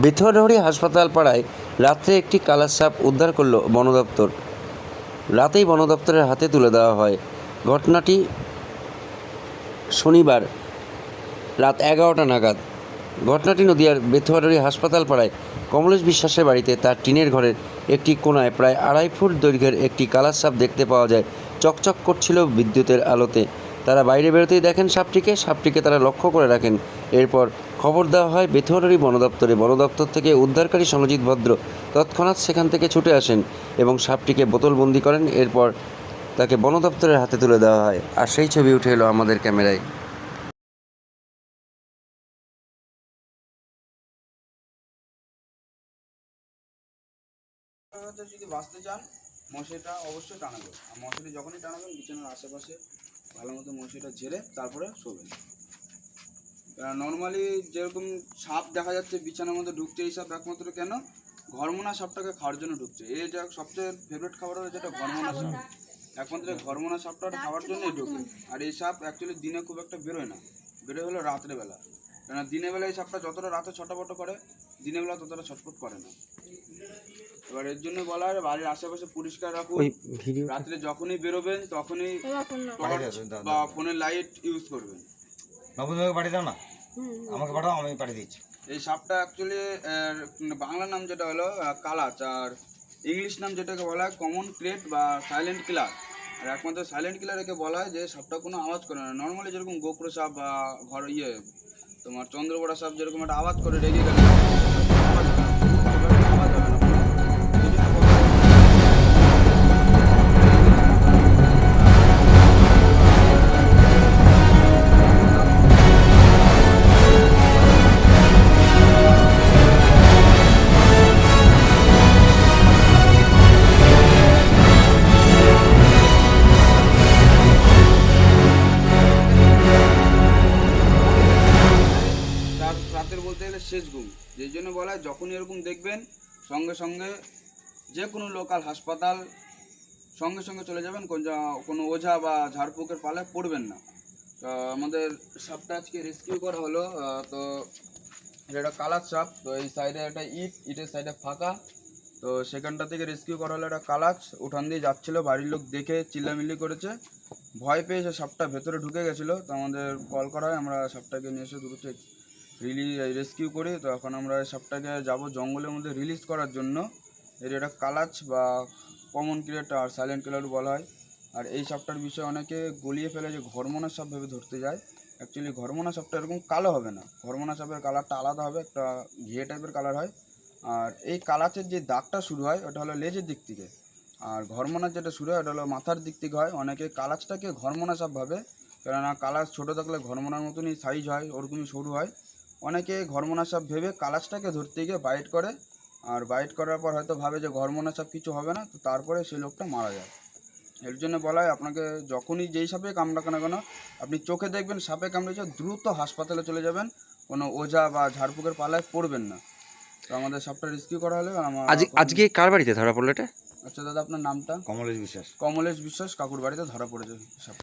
বেথুয়াডহরি হাসপাতাল পাড়ায় রাত্রে একটি কালার সাপ উদ্ধার করল বন দপ্তর। রাতেই বন দপ্তরের হাতে তুলে দেওয়া হয়। ঘটনাটি শনিবার রাত এগারোটা নাগাদ। ঘটনাটি নদিয়ার বেথুয়াডহরি হাসপাতাল পাড়ায় কমলেশ বিশ্বাসের বাড়িতে তার টিনের ঘরের একটি কোণায় প্রায় আড়াই ফুট দৈর্ঘ্যের একটি কালার সাপ দেখতে পাওয়া যায়। চকচক করছিল বিদ্যুতের আলোতে। তারা বাইরে বেরোতেই দেখেন সাপটিকে। সাপটিকে তারা লক্ষ্য করে রাখেন। এরপর খবর দেওয়া হয় বেথুয়ারি বন দপ্তরে বন দপ্তর থেকে উদ্ধারকারী সনজিৎ ভদ্র তৎক্ষণাৎ সেখান থেকে ছুটে আসেন এবং সাপটিকে বোতলবন্দি করেন। এরপর তাকে বন দপ্তরের হাতে তুলে দেওয়া হয়। আর সেই ছবি উঠে এলো আমাদের ক্যামেরায়। যদি বাঁচতে চান মশারিটা অবশ্যই টানাবেন। আর মশারি যখনই টানাবেন, বিছানার আশেপাশে ভালো মতো মশারিটা ঝেড়ে তারপরে শোবেন। নর্মালি যেরকম সাপ দেখা যাচ্ছে বিছানার মধ্যে ঢুকছে এই সাপ একমাত্র কেন? ঘরমোনা সাপটাকে খাওয়ার জন্য ঢুকছে। এই যা সবচেয়ে ফেভারিট খাবার হলো যেটা ঘরমোনা সাপ। একমাত্র ঘরমোনা সাপটা খাওয়ার জন্যই ঢুকে আর এই সাপ অ্যাকচুয়ালি দিনে খুব একটা বেরোয় না। বেরোয় হলো রাত্রেবেলা কেন দিনের বেলা এই সাপটা যতটা রাতে ছটপট করে দিনের বেলা ততটা ছটফট করে না। এবার এর জন্য বলা হয় বাড়ির আশেপাশে পরিষ্কার রাখুন। রাত্রে যখনই বেরোবেন তখনই বা ফোনের লাইট ইউজ করবেন। নবীনকে পাঠিয়ে দাও না। আমাকে পাঠাও আমি পাঠিয়ে দিচ্ছি। এই সাপটা অ্যাকচুয়ালি বাংলা নাম যেটা হলো কালাচ আর ইংলিশ নাম যেটাকে বলা হয় কমন ক্রেট বা সাইলেন্ট কিলার আর একমাত্র সাইলেন্ট কিলারকে বলা হয় যে সাপটা কোনো আওয়াজ করে না। নর্মালি যেরকম গোকরো সাপ বা ঘর ইয়ে তোমার চন্দ্রবড়া সাপ যেরকম একটা আওয়াজ করে রেগে গেলে শেষ ঘুম যেই জন্য বলা হয় যখনই এরকম দেখবেন, সঙ্গে সঙ্গে যে কোনো লোকাল হাসপাতাল সঙ্গে সঙ্গে চলে যাবেন, কোন কোনো ওঝা বা ঝাড়ফুঁকের পালে পড়বেন না। তো আমাদের সাপটা আজকে রেস্কিউ করা হলো তো এটা কালার সাপ, তো এই সাইডে একটা ইট, ইটের সাইডে ফাঁকা। তো সেখানটা থেকে রেস্কিউ করা হলো একটা কালাচ উঠান দিয়ে যাচ্ছিল, বাড়ির লোক দেখে চিল্লামিল্লি করেছে। ভয় পেয়ে সে সাপটা ভেতরে ঢুকে গেছিল, তো আমাদের কল করা হয়, আমরা সাপটাকে নিয়ে এসে দ্রুত রিলি রেস্কিউ করে তো এখন আমরা সাপটাকে যাব জঙ্গলের মধ্যে রিলিজ করার জন্য। এর এটা কালাচ বা কমন ক্রিয়েট আর সাইলেন্ট কিলার বলা হয়। আর এই সাপটার বিষয়ে অনেকে গলিয়ে ফেলে যে ঘরমোনা সাপ ভেবে ধরতে যায়। অ্যাকচুয়ালি ঘরমোনা সাপটা এরকম কালো হবে না। ঘরমোনা সাপের কালারটা আলাদা হবে, একটা ঘিয়ে টাইপের কালার হয়। আর এই কালাচের যে দাগটা শুরু হয়, ওটা হলো লেজের দিক থেকে। আর ঘরমোনার যেটা শুরু হয়, ওটা হলো মাথার দিক থেকে হয়। অনেকে কালাচটাকে ঘরমোনা সাপ ভাবে। কেননা কালাচ ছোটো থাকলে ঘরমোনার মতনই সাইজ হয়, ওরকমই সরু হয়। অনেকে ঘরমোনা সাপ ভেবে কালাচটাকে ধরতে গিয়ে বাইট করে আর বাইট করার পর হয়তো ভাবে যে ঘরমোনা সাপ কিছু হবে না তো তারপরে সেই লোকটা মারা যায়। এর জন্য বলা হয় আপনাকে যখনই যেই সাপে কামড়াক না কেন আপনি চোখে দেখবেন সাপে কামড়েছে দ্রুত হাসপাতালে চলে যাবেন কোনো ওঝা বা ঝাড়ফুঁকের পালায় পড়বেন না। তো আমাদের সাপটা রেস্কিউ করা হলে আমার আজ আজকে কার বাড়িতে ধরা পড়ল এটা? আচ্ছা দাদা আপনার নামটা? কমলেশ বিশ্বাস। কমলেশ বিশ্বাস কাকুর বাড়িতে ধরা পড়েছে সাপ।